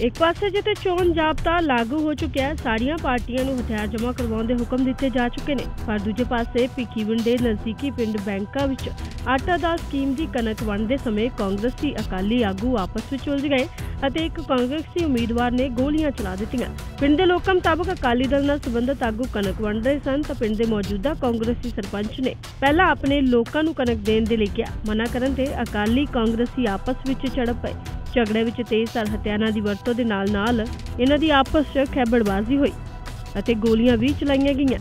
ਇੱਕ ਪਾਸੇ ਜਿੱਥੇ ਚੋਣ ਜਾਬਤਾ ਲਾਗੂ ਹੋ ਚੁੱਕਿਆ ਸਾਰੀਆਂ ਪਾਰਟੀਆਂ ਨੂੰ ਹਥਿਆਰ ਜਮ੍ਹਾਂ ਕਰਵਾਉਣ ਦੇ ਹੁਕਮ ਦਿੱਤੇ ਜਾ ਚੁੱਕੇ ਨੇ। ਪਰ ਦੂਜੇ ਪਾਸੇ ਭਿੱਖੀਵਿੰਡ ਦੇ ਨਜ਼ਦੀਕੀ ਪਿੰਡ ਬੈਂਕਾ ਵਿੱਚ ਆਟਾ ਦਾਲ ਸਕੀਮ ਦੀ ਕਣਕ ਵੰਡਦੇ ਸਮੇਂ ਕਾਂਗਰਸੀ ਅਕਾਲੀ ਆਗੂ ਆਪਸ ਵਿੱਚ ਉਲਝ ਗਏ ਅਤੇ ਇੱਕ ਕਾਂਗਰਸੀ ਉਮੀਦਵਾਰ ਨੇ ਗੋਲੀਆਂ ਚਲਾ ਦਿੱਤੀਆਂ। ਪਿੰਡ ਦੇ ਲੋਕਾਂ ਮੁਤਾਬਕ ਅਕਾਲੀ ਦਲ ਨਾਲ ਸੰਬੰਧਿਤ ਆਗੂ ਕਣਕ ਵੰਡ ਰਹੇ ਸਨ ਤਾਂ ਪਿੰਡ ਦੇ ਮੌਜੂਦਾ ਕਾਂਗਰਸੀ ਸਰਪੰਚ ਨੇ ਪਹਿਲਾਂ ਆਪਣੇ ਲੋਕਾਂ ਨੂੰ ਕਣਕ ਦੇਣ ਦੇ ਲਈ ਕਿਹਾ। ਮਨਾ ਕਰਨ ਤੇ ਅਕਾਲੀ ਕਾਂਗਰਸੀ ਆਪਸ ਵਿੱਚ ਝੜਪ ਪਏ। ਝਗੜੇ ਵਿੱਚ ਤੇਜ਼ਧਾਰ ਹਥਿਆਰਾਂ ਦੀ ਵਰਤੋਂ ਦੇ ਨਾਲ-ਨਾਲ ਇਹਨਾਂ ਦੀ ਆਪਸ 'ਚ ਖੈਬੜਬਾਜ਼ੀ ਹੋਈ ਅਤੇ ਗੋਲੀਆਂ ਵੀ ਚਲਾਈਆਂ ਗਈਆਂ।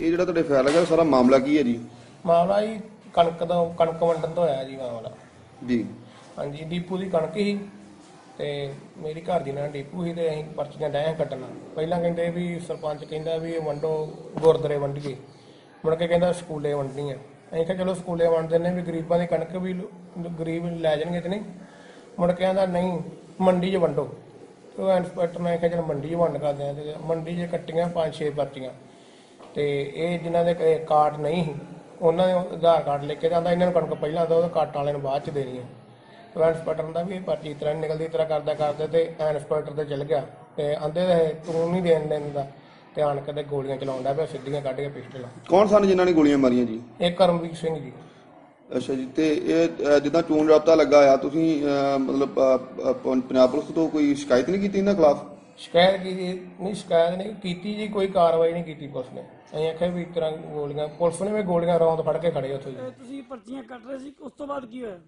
ਇਹ ਜਿਹੜਾ ਤੁਹਾਡੇ ਫਾਇਲ ਹੈਗਾ ਸਾਰਾ ਮਾਮਲਾ ਕੀ ਹੈ ਜੀ? ਮਾਮਲਾ ਜੀ ਕਣਕ ਦਾ ਕਣਕ ਵੰਡਣ ਤੋਂ ਹੋਇਆ ਜੀ ਮਾਮਲਾ। ਜੀ। ਹਾਂਜੀ ਡੀਪੂ ਦੀ ਕਣਕ ਸੀ ਤੇ ਮੇਰੀ ਘਰ ਦੀ ਨਾਂ ਡੀਪੂ ਸੀ ਤੇ ਅਸੀਂ ਪਰਚੀਆਂ ਡਾਇਆ ਕੱਟਣਾ। ਪਹਿਲਾਂ ਕਹਿੰਦੇ ਵੀ ਸਰਪੰਚ ਕਹਿੰਦਾ ਵੀ ਇਹ ਵੰਡੋ ਗੁਰਦੁਆਰੇ ਵੰਡੀਏ। ਮੁੜ ਕੇ ਕਹਿੰਦਾ ਸਕੂਲੇ ਵੰਡਣੀ ਆ ਅਸੀਂ ਕਿਹਾ ਚਲੋ ਸਕੂਲੇ ਵੰਡ ਦਿੰਦੇ ਵੀ ਗਰੀਬਾਂ ਦੀ ਕਣਕ ਵੀ ਲੋ- ਗਰੀਬ ਲੈ ਜਾਣਗੇ ਤੇ ਨਹੀਂ। ਮੁੜ ਕੇ ਕਹਿੰਦਾ ਨਹੀਂ, ਮੰਡੀ 'ਚ ਵੰਡੋ। ਤੇ ਉਹ ਇੰਸਪੈਕਟਰ ਨੇ ਕਿਹਾ ਚਲ ਮੰਡੀ 'ਚ ਵੰਡ ਕਰਦੇ ਆ ਤੇ ਮੰਡੀ 'ਚ ਕੱਟੀਆਂ ਪੰਜ ਛੇ ਪਰਚੀਆਂ। ਤੇ ਇਹ ਜਿਨ੍ਹਾਂ ਦੇ ਕ- ਕਾਰਡ ਨਹੀਂ ਸੀ, ਉਹਨਾਂ ਦੇ ਆਧਾਰ ਕਾਰਡ ਲੈ ਕੇ ਜਾਂਦਾ, ਇਹਨਾਂ ਨੂੰ ਕਣਕ ਪਹਿਲਾਂ ਦੋ ਉਹਦੇ ਕਾਰਡ ਵਾਲਿਆਂ ਨੂੰ ਬਾਅਦ ਚ ਦੇਣੀ ਹੈ ਤੇ ਇੰਸਪੈਕਟਰ ਦਾ ਵੀ ਇਹ ਪਰਚੀ ਇਸ ਤਰ੍ਹਾਂ ਨੀ ਨਿਕਲਦੀ, ਇਸ ਤਰ੍ਹਾਂ ਕਰਦਾ ਕਰਦੇ ਤੇ ਇੰਸਪੈਕਟਰ ਤੇ ਚਲ ਗਿਆ। ਤੇ ਆਂਦੇ ਦੇ ਤੂੰ ਨਹੀਂ ਦੇਣ ਦਿੰਦਾ। ਤੇ ਆਣ ਕੇ ਤੇ ਗੋਲੀਆਂ ਚਲਾਉਂਦਾ ਪਿਆ ਸਿੱਧੀਆਂ ਕੱਢ ਕੇ ਪਿਸਟਲ ਕੌਣ ਸਨ ਜਿਨ੍ਹਾਂ ਨੇ ਗੋਲੀਆਂ ਮਾਰੀਆਂ ਜੀ? ਇਹ ਕਰਮਵੀਰ ਸਿੰਘ ਜੀ। ਅੱਛਾ ਜੀ ਤੇ ਇਹ ਅ, ਜਿੱਦਾਂ ਚੋਣ ਰਾਬਤਾ ਲੱਗਾ ਆ ਤੁਸੀਂ ਅ, ਮਤਲਬ ਅ, ਅ, ਪੰ- ਪੰਜਾਬ ਪੁਲਿਸ ਤੋਂ ਕੋਈ ਸ਼ਿਕਾਇਤ ਨਹੀਂ ਕੀਤੀ ਇਹਨਾਂ ਖਿਲਾਫ? ਸ਼ਿਕਾਇਤ ਕੀਤੀ ਨਹੀਂ ਸ਼ਿਕਾਇਤ ਨਹੀਂ ਕੀਤੀ ਜੀ ਕੋਈ ਕਾਰਵਾਈ ਨਹੀਂ ਕੀਤੀ ਪੁਲਿਸ ਨੇ। ਅਸੀਂ ਆਖਿਆ ਵੀ ਇਸ ਤਰ੍ਹਾਂ ਗੋਲੀਆਂ ਪੁਲਿਸ ਨੇ ਵੀ ਗੋਲੀਆਂ ਰੌਂਦ ਫੜ ਕੇ ਖੜੇ ਉੱਥੇ ਜੀ। ਤੁਸੀਂ ਪਰਚੀਆਂ ਕੱਟ ਰਹੇ ਸੀ ਉਸ ਤੋਂ ਬਾਅਦ ਕੀ ਹੋਇਆ?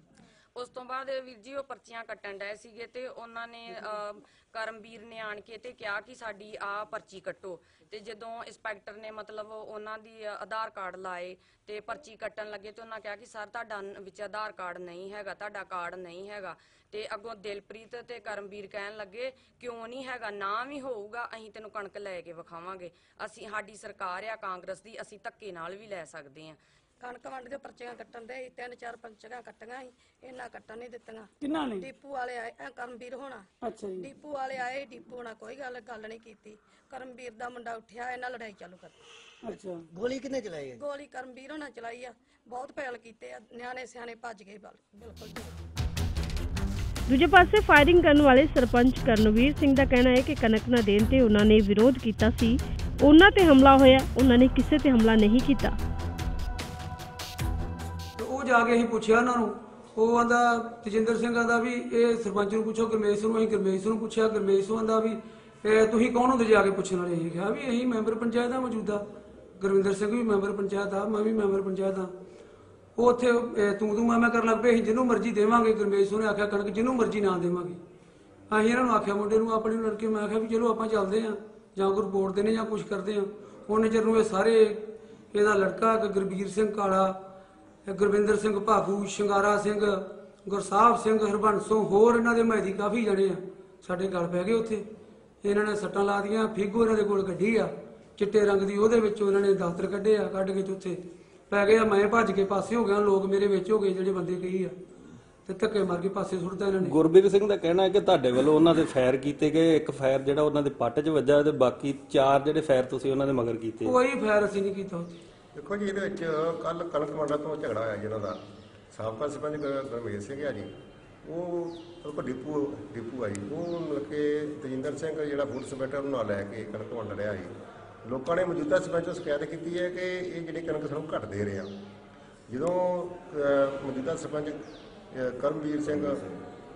ਉਸ ਤੋਂ ਬਾਅਦ ਵੀਰ ਜੀ ਉਹ ਪਰਚੀਆਂ ਕੱਟਣ ਡਏ ਸੀਗੇ ਤੇ ਉਹਨਾਂ ਨੇ ਅਹ, ਕਰਮਵੀਰ ਨੇ ਆਣ ਕੇ ਤੇ ਕਿਹਾ ਕਿ ਸਾਡੀ ਆ ਪਰਚੀ ਕੱਟੋ। ਤੇ ਜਦੋਂ ਇੰਸਪੈਕਟਰ ਨੇ ਮਤਲਬ ਉਹਨਾਂ ਦੀ ਅ, ਆਧਾਰ ਕਾਰਡ ਲਾਏ ਤੇ ਪਰਚੀ ਕੱਟਣ ਲੱਗੇ ਤੇ ਉਹਨਾਂ ਕਿਹਾ ਕਿ ਸਰ ਤੁਹਾਡਾ ਨ- ਵਿੱਚ ਆਧਾਰ ਕਾਰਡ ਨਹੀਂ ਹੈਗਾ ਤੁਹਾਡਾ ਕਾਰਡ ਨਹੀਂ ਹੈਗਾ। ਤੇ ਅੱਗੋਂ ਦਿਲਪ੍ਰੀਤ ਤੇ ਕਰਮਵੀਰ ਕਹਿਣ ਲੱਗੇ ਕਿਉਂ ਨਹੀਂ ਹੈਗਾ? ਨਾ ਵੀ ਹੋਊਗਾ ਅਸੀਂ ਤੈਨੂੰ ਕਣਕ ਲੈ ਕੇ ਵਿਖਾਵਾਂਗੇ। ਅਸੀਂ ਸਾਡੀ ਸਰਕਾਰ ਆ ਕਾਂਗਰਸ ਦੀ ਅਸੀਂ ਧੱਕੇ ਨਾਲ ਵੀ ਲੈ ਸਕਦੇ ਹਾਂ। ਕਣਕ ਵੰਡ ਦੇ ਪਰਚੀਆਂ ਕੱਟਣ ਦੇ ਸੀ, ਤਿੰਨ ਚਾਰ ਪੰਚੀਆਂ ਕੱਟੀਆਂ ਸੀ ਇਹਨਾਂ ਕੱਟਣ ਨਹੀਂ ਦਿੱਤੀਆਂ। ਕਿੰਨਾ ਨੇ ਡੀਪੂ ਵਾਲੇ ਆਏ ਐ ਕਰਮਵੀਰ ਹੋਣਾ। ਅੱਛਾ ਜੀ। ਡੀਪੂ ਵਾਲੇ ਆਏ ਡੀਪੂ ਹੋਣਾ ਕੋਈ ਗੱਲ ਗੱਲ ਨਹੀਂ ਕੀਤੀ। ਕਰਮਵੀਰ ਦਾ ਮੁੰਡਾ ਉੱਠਿਆ ਇਹਨਾਂ ਲੜਾਈ ਚਾਲੂ ਕਰ ਦਿੱਤੀ। ਅੱਛਾ। ਗੋਲੀ ਕਿੰਨੇ ਚਲਾਈ ਹੈ? ਗੋਲੀ ਕਰਮਵੀਰ ਹੋਣਾ ਚਲਾਈ ਆ ਬਹੁਤ ਫੈਲ ਕੀਤੇ ਆ ਨਿਆਣੇ ਸਿਆਣੇ ਭੱਜ ਗਏ ਬਲ ਬਿਲਕੁਲ ਜੀ। ਦੂਜੇ ਪਾਸੇ ਫਾਇਰਿੰਗ ਕਰਨ ਵਾਲੇ ਸਰਪੰਚ ਕਰਨਵੀਰ ਸਿੰਘ ਦਾ ਕਹਿਣਾ ਹੈ ਕਿ ਕਣਕ ਨਾ ਦੇਣ ਤੇ ਉਹਨਾਂ ਨੇ ਵਿਰੋਧ ਕੀਤਾ ਸੀ। ਉਹਨਾਂ ਤੇ ਹਮਲਾ ਹੋਇਆ ਉਹਨਾਂ ਨੇ ਕਿਸੇ ਤੇ ਹਮਲਾ ਨਹੀਂ ਕੀਤਾ। ਜਾ ਕੇ ਅਸੀਂ ਪੁੱਛਿਆ ਉਹਨਾਂ ਨੂੰ, ਉਹ ਆਂਦਾ, ਤਜਿੰਦਰ ਸਿੰਘ ਆਂਦਾ ਵੀ, ਇਹ ਸਰਪੰਚ ਨੂੰ ਪੁੱਛੋ, ਗਰਮੇਸ਼ ਨੂੰ, ਅਸੀਂ ਗਰਮੇਸ਼ ਨੂੰ ਪੁੱਛਿਆ, ਗਰਮੇਸ਼ ਨੂੰ ਆਂਦਾ ਵੀ, ਇਹ ਤੁਸੀਂ ਕੌਣ ਹੁੰਦੇ ਜਾ ਕੇ ਪੁੱਛਣ ਵਾਲੇ? ਇਹ ਕਿਹਾ ਵੀ ਅਸੀਂ ਮੈਂਬਰ ਪੰਚਾਇਤ ਆ ਮੌਜੂਦਾ। ਗੁਰਵਿੰਦਰ ਸਿੰਘ ਵੀ ਮੈਂਬਰ ਪੰਚਾਇਤ ਆ, ਮੈਂ ਵੀ ਮੈਂਬਰ ਪੰਚਾਇਤ ਆ। ਉਹ ਉੱਥੇ ਤੂੰ ਤੂੰ ਮੈਂ ਮੈਂ ਕਰਨ ਲੱਗ ਪਏ, ਅਸੀਂ ਜਿਹਨੂੰ ਮਰਜ਼ੀ ਦੇਵਾਂਗੇ, ਗਰਮੇਸ਼ ਨੇ ਆਖਿਆ ਕਣਕ, ਜਿਹਨੂੰ ਮਰਜ਼ੀ ਨਾ ਦੇਵਾਂਗੇ। ਅਸੀਂ ਇਹਨਾਂ ਨੂੰ ਆਖਿਆ, ਮੁੰਡੇ ਨੂੰ ਆਪਣੇ ਨੂੰ ਲੜਕੇ ਮੈਂ ਆਖਿਆ ਵੀ ਚਲੋ ਆਪਾਂ ਚੱਲਦੇ ਆ, ਜਾਂ ਕੋਈ ਰਿਪੋਰਟ ਦੇਣੇ ਜਾਂ ਕੁਝ ਕਰਦੇ ਆ। ਉਹਨੇ ਚਿਰ ਨੂੰ ਇਹ ਸਾਰੇ, ਇਹਦਾ ਲੜਕਾ ਗੁਰਬੀਰ ਸਿੰਘ ਕਾਲਾ ਗੁਰਵਿੰਦਰ ਸਿੰਘ ਭਾਗੂ ਸ਼ਿੰਗਾਰਾ ਸਿੰਘ ਗੁਰਸਾਹਿਬ ਸਿੰਘ ਹਰਬੰਸੋਂ ਹੋਰ ਇਹਨਾਂ ਦੇ ਮਹਿਦੀ ਕਾਫੀ ਜਣੇ ਆ ਸਾਡੇ ਗਲ ਪੈ ਗਏ ਉੱਥੇ। ਇਹਨਾਂ ਨੇ ਸੱਟਾਂ ਲਾ ਦੀਆਂ ਫੀਗੋ ਇਹਨਾਂ ਦੇ ਕੋਲ ਗੱਡੀ ਆ ਚਿੱਟੇ ਰੰਗ ਦੀ ਉਹਦੇ ਵਿੱਚੋਂ ਇਹਨਾਂ ਨੇ ਦਾਤਰ ਕੱਢੇ ਆ ਕੱਢ ਕੇ ਉੱਥੇ ਪੈ ਗਏ ਆ ਮੈਂ ਭੱਜ ਕੇ ਪਾਸੇ ਹੋ ਗਿਆ ਲੋਕ ਮੇਰੇ ਵਿੱਚ ਹੋ ਗਏ ਜਿਹੜੇ ਬੰਦੇ ਕਹੀ ਆ। ਤੇ ਧੱਕੇ ਮਾਰ ਕੇ ਪਾਸੇ ਸੁੱਟਦਾ ਇਹਨਾਂ ਨੇ। ਗੁਰਬੀਰ ਸਿੰਘ ਦਾ ਕਹਿਣਾ ਹੈ ਕਿ ਤੁਹਾਡੇ ਵੱਲੋਂ ਉਹਨਾਂ ਦੇ ਫਾਇਰ ਕੀਤੇ ਗਏ ਇੱਕ ਫਾਇਰ ਜਿਹੜਾ ਉਹਨਾਂ ਦੇ ਪੱਟ 'ਚ ਵੱਜਾ ਤੇ ਬਾਕੀ ਚਾਰ ਜਿਹੜੇ ਫਾਇਰ ਤੁਸੀਂ ਉਹਨਾਂ ਦੇ ਮਗਰ ਕੀਤੇ। ਕੋਈ ਫਾਇਰ ਅਸੀਂ ਨਹੀਂ ਕੀਤਾ ਉੱਥੇ। ਦੇਖੋ ਜੀ, ਇਹਦੇ ਵਿੱਚ ਕੱਲ ਕਣਕ ਮੰਡਾ ਤੋਂ ਝਗੜਾ ਹੋਇਆ ਜਿਹਨਾਂ ਦਾ। ਸਾਬਕਾ ਸਰਪੰਚ ਗੁਰ- ਸਿੰਘ ਆ ਜੀ। ਉਹ ਉਹ ਡਿਪੂ ਡਿਪੂ ਆ ਜੀ। ਉਹ ਮਤਲਬ ਕਿ ਤਜਿੰਦਰ ਸਿੰਘ ਜਿਹੜਾ ਫੂਡ ਇੰਸਪੈਕਟਰ ਉਹਨੂੰ ਨਾਲ ਲੈ ਕੇ ਕਣਕ ਵੰਡ ਰਿਹਾ ਜੀ। ਲੋਕਾਂ ਨੇ ਮੌਜੂਦਾ ਸਰਪੰਚ ਨੂੰ ਸ਼ਿਕਾਇਤ ਕੀਤੀ ਹੈ ਕਿ ਇਹ ਜਿਹੜੀ ਕਣਕ ਸਾਨੂੰ ਘੱਟ ਦੇ ਰਹੇ ਆ। ਜਦੋਂ ਮੌਜੂਦਾ ਸਰਪੰਚ ਕਰਮਵੀਰ ਸਿੰਘ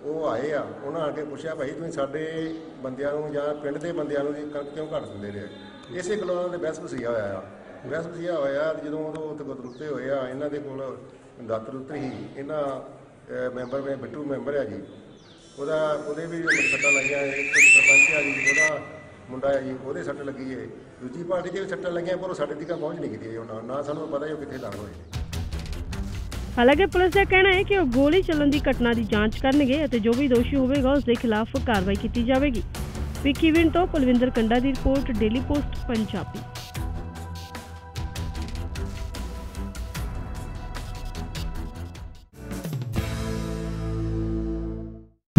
ਉਹ ਆਏ ਆ, ਉਹਨਾਂ ਆ ਕੇ ਪੁੱਛਿਆ, ਭਾਈ, ਤੁਸੀਂ ਸਾਡੇ ਬੰਦਿਆਂ ਨੂੰ ਜਾਂ ਪਿੰਡ ਦੇ ਬੰਦਿਆਂ ਨੂੰ ਜੀ ਕਣਕ ਕਿਉਂ ਘੱਟ ਦਿੰਦੇ ਰਹੇ? ਇਸੇ ਗੱਲੋਂ ਉਹਨਾਂ ਦੇ ਬਹਿਸ ਵਸੀਆ ਹੋਇਆ ਆ। ਬਹਿਸ ਵਸੀਆ ਹੋਇਆ, ਤੇ ਜਦੋਂ ਉਦੋਂ ਉੱਥੇ ਗੁਰਦੁੱਤੇ ਇਹਨਾਂ ਦੇ ਕੋਲ ਦਾਤਰ ਉੱਤਰ ਹੀ ਇਹਨਾਂ ਮੈਂਬਰ ਨੇ, ਬਿੱਟੂ ਮੈਂਬਰ ਆ ਜੀ। ਉਹਦਾ, ਉਹਦੇ ਵੀ ਸੱਟਾਂ ਲਾਈਆਂ ਇੱਕ ਸਰਪੰਚ ਆ ਜੀ, ਉਹਦਾ ਮੁੰਡਾ ਆ ਜੀ, ਉਹਦੇ ਸੱਟ ਲੱਗੀ ਏ। ਦੂਜੀ ਪਾਰਟੀ ਦੇ ਵੀ ਸੱਟਾਂ ਲੱਗੀਆਂ, ਪਰ ਉਹ ਸਾਡੇ ਤੱਕ ਪਹੁੰਚ ਨਹੀਂ ਕੀਤੀ ਉਹਨਾਂ, ਨਾ ਸਾਨੂੰ ਪਤਾ ਹੀ ਉਹ ਕਿੱਥੇ ਲੱਗ ਹੋਏ। ਹਾਲਾਂਕਿ ਪੁਲਿਸ ਦਾ ਕਹਿਣਾ ਹੈ ਕਿ ਉਹ ਗੋਲੀ ਚੱਲਣ ਦੀ ਘਟਨਾ ਦੀ ਜਾਂਚ ਕਰਨਗੇ ਅਤੇ ਜੋ ਵੀ ਦੋਸ਼ੀ ਹੋਵੇਗਾ, ਉਸ ਦੇ ਖਿਲਾਫ ਕਾਰਵਾਈ ਕੀਤੀ ਜਾਵੇਗੀ। ਵਿਕੀਵਿੰਡ ਤੋਂ ਕੁਲਵਿੰਦਰ ਕੰਡਾ ਦੀ ਰਿਪੋਰਟ, ਡੇਲੀ ਪੋਸਟ, ਪੰਜਾਬੀ।